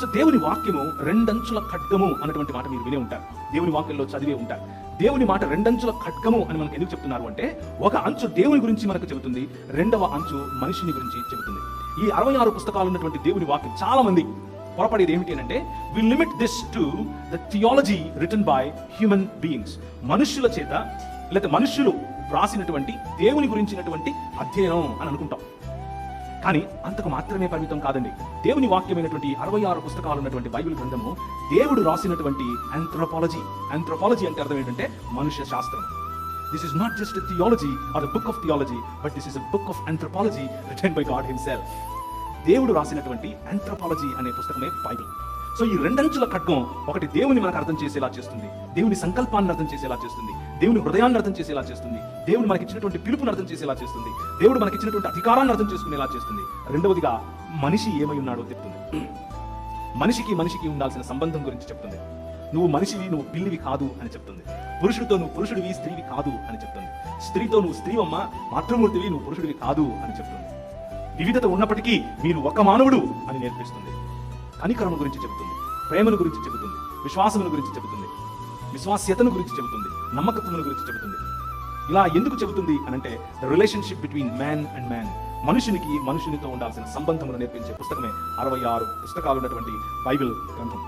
So దేవుని వాక్యము రెండంచుల ఖడ్గము అన్నటువంటి మాట మీరు వినే ఉంటారు. దేవుని వాక్యంలో చదివే ఉంటారు. దేవుని మాట రెండంచుల ఖడ్గము అని మనకు ఎందుకు చెప్తున్నారు అంటే ఒక అంచు దేవుని గురించి మనకు చెబుతుంది రెండవ అంచు మనిషిని గురించి చెబుతుంది. ఈ అరవై ఆరు పుస్తకాలు ఉన్నటువంటి దేవుని వాక్యం చాలా మంది పొరపడేది ఏమిటి అంటే we limit this to the theology written by human beings మనుష్యుల చేత లేకపోతే మనుష్యులు వ్రాసినటువంటి దేవుని గురించినటువంటి అధ్యయనం అని అనుకుంటాం. కానీ అంతకు మాత్రమే పరిమితం కాదండి. దేవుని వాక్యమైనటువంటి అరవై ఆరు పుస్తకాలు ఉన్నటువంటి బైబిల్ గ్రంథము దేవుడు రాసినటువంటి ఆంథ్రోపాలజీ ఆంథ్రోపాలజీ అంటే అర్థం ఏంటంటే మనుష్య శాస్త్రం. This is not just theology or book of theology but this is a book of anthropology written by God himself దేవుడు రాసినటువంటి ఆంథ్రోపాలజీ అనే పుస్తకమే బైబిల్. సో ఈ రెండంచుల ఖడ్గం ఒకటి దేవుని మనకు అర్థం చేసేలా చేస్తుంది. దేవుని సంకల్పాన్ని అర్థం చేసేలా చేస్తుంది. దేవుని హృదయాన్ని అర్థం చేసేలా చేస్తుంది. దేవుడు మనకి ఇచ్చినటువంటి పిలుపుని అర్థం చేసేలా చేస్తుంది. దేవుడు మనకి ఇచ్చినటువంటి అధికారాన్ని అర్థం చేసుకునేలా చేస్తుంది. రెండవదిగా మనిషి ఏమై ఉన్నాడో చెప్తుంది. మనిషికి మనిషికి ఉండాల్సిన సంబంధం గురించి చెప్తుంది. నువ్వు మనిషివి నువ్వు పిల్లివి కాదు అని చెప్తుంది. పురుషుడితో నువ్వు పురుషుడివి స్త్రీవి కాదు అని చెప్తుంది. స్త్రీతో నువ్వు స్త్రీవమ్మ మాతృమూర్తివి నువ్వు పురుషుడివి కాదు అని చెప్తుంది. వివిధత ఉన్నప్పటికీ మీరు ఒక మానవుడు అని నేర్పిస్తుంది. కనికరము గురించి చెబుతుంది ప్రేమను గురించి చెబుతుంది విశ్వాసమును గురించి చెబుతుంది విశ్వాస్యతను గురించి చెబుతుంది నమ్మకత్వమును గురించి చెబుతుంది. ఇలా ఎందుకు చెబుతుంది అనంటే the relationship between man and man మనుషునికి మనుషునితో ఉండాల్సిన సంబంధమును నేర్పించే పుస్తకమే అరవై ఆరు పుస్తకాలు ఉన్నటువంటి బైబిల్ గ్రంథం.